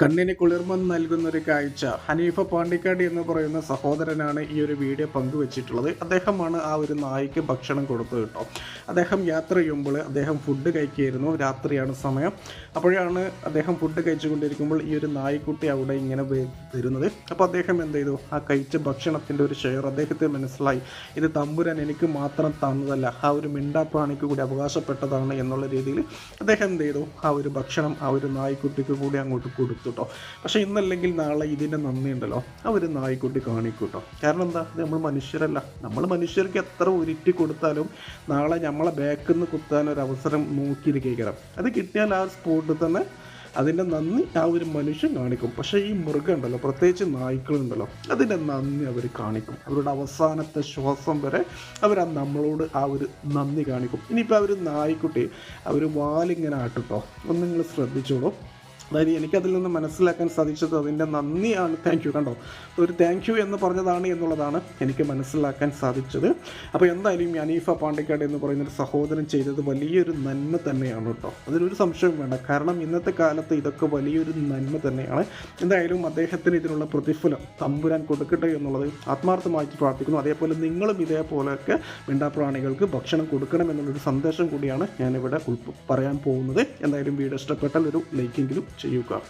കണ്ണിന് കുളിർമ നൽകുന്ന ഒരു കാഴ്ച. ഹനീഫ പാണ്ടിക്കാട് എന്ന് പറയുന്ന സഹോദരനാണ് ഈ ഒരു വീഡിയോ പങ്കുവച്ചിട്ടുള്ളത്. അദ്ദേഹമാണ് ആ ഒരു നായ്ക്ക് ഭക്ഷണം കൊടുത്തത് കേട്ടോ. അദ്ദേഹം യാത്ര ചെയ്യുമ്പോൾ അദ്ദേഹം ഫുഡ് കഴിക്കുകയായിരുന്നു രാത്രിയാണ് സമയം. അപ്പോഴാണ് അദ്ദേഹം ഫുഡ് കഴിച്ചുകൊണ്ടിരിക്കുമ്പോൾ ഈ ഒരു നായ്ക്കുട്ടി അവിടെ ഇങ്ങനെ വരുന്നത്. അപ്പോൾ അദ്ദേഹം എന്ത് ചെയ്തു? ആ കഴിച്ച ഭക്ഷണത്തിന്റെ ഒരു ഷെയർ അദ്ദേഹത്തെ മനസ്സിലായി. ഇത് തമ്പുരാൻ എനിക്ക് മാത്രം തന്നതല്ല. ആ ഒരു മിണ്ടാപ്രാണിക്ക് കൂടി അവകാശപ്പെട്ടതാണ് എന്നുള്ള രീതിയിൽ അദ്ദേഹം എന്ത് ചെയ്തു? ആ ഒരു ഭക്ഷണം ആ ഒരു നായ്ക്കുട്ടിക്ക് കൂടി അങ്ങോട്ട് കൊടുത്തു. കേട്ടോ പക്ഷേ ഇന്നല്ലെങ്കിൽ നാളെ ഇതിന്റെ നന്ദി ഉണ്ടല്ലോ നായിക്കുട്ടി കാണിക്കൂട്ടോ. കാരണം എന്താ? ഇത് നമ്മൾ മനുഷ്യരല്ല. നമ്മൾ മനുഷ്യർക്ക് എത്ര ഉരുട്ടി കൊടുത്താലും നാളെ നമ്മളെ ബാക്കിൽ നിന്ന് കുത്താൻ ഒരു അവസരം നോക്കിയിരിക്കണം അത് കിട്ടിയാൽ ആ സ്പോട്ടിൽ തന്നെ അതിന്റെ നന്ദി ആ ഒരു മനുഷ്യൻ കാണിക്കും. പക്ഷേ ഈ മൃഗം ഉണ്ടല്ലോ പ്രത്യേകിച്ച് നായ്ക്കളുണ്ടല്ലോ അതിന്റെ നന്ദി അവർ കാണിക്കും. അവരുടെ അവസാനത്തെ ശ്വാസം വരെ അവർ ആ നമ്മളോട് ആ ഒരു നന്ദി കാണിക്കും. ഇനിയിപ്പോൾ അവർ നായ്ക്കുട്ടി അവർ വാലിങ്ങനെ ആട്ടുട്ടോ. ഒന്ന് നിങ്ങൾ ശ്രദ്ധിച്ചോളൂ. അതായത് എനിക്കതിൽ നിന്ന് മനസ്സിലാക്കാൻ സാധിച്ചത് അതിന്റെ നന്ദിയാണ്. താങ്ക് യു കണ്ടോ? ഒരു താങ്ക് യു എന്ന് പറഞ്ഞതാണ് എന്നുള്ളതാണ് എനിക്ക് മനസ്സിലാക്കാൻ സാധിച്ചത്. അപ്പോൾ എന്തായാലും അനീഫ പാണ്ടിക്കാട് എന്ന് പറയുന്നൊരു സഹോദരൻ ചെയ്തത് വലിയൊരു നന്മ തന്നെയാണ് കേട്ടോ. അതിലൊരു സംശയം വേണ്ട. കാരണം ഇന്നത്തെ കാലത്ത് ഇതൊക്കെ വലിയൊരു നന്മ തന്നെയാണ്. എന്തായാലും അദ്ദേഹത്തിന് ഇതിനുള്ള പ്രതിഫലം തമ്പുരാൻ കൊടുക്കട്ടെ എന്നുള്ളത് ആത്മാർത്ഥമായിട്ട് പ്രാർത്ഥിക്കുന്നു. അതേപോലെ നിങ്ങളും ഇതേപോലെയൊക്കെ മിണ്ടാപ്രാണികൾക്ക് ഭക്ഷണം കൊടുക്കണം എന്നുള്ളൊരു സന്ദേശം കൂടിയാണ് ഞാനിവിടെ പറയാൻ പോകുന്നത്. എന്തായാലും വീഡിയോ ഇഷ്ടപ്പെട്ടാൽ ഒരു ലൈക്കെങ്കിലും So you got.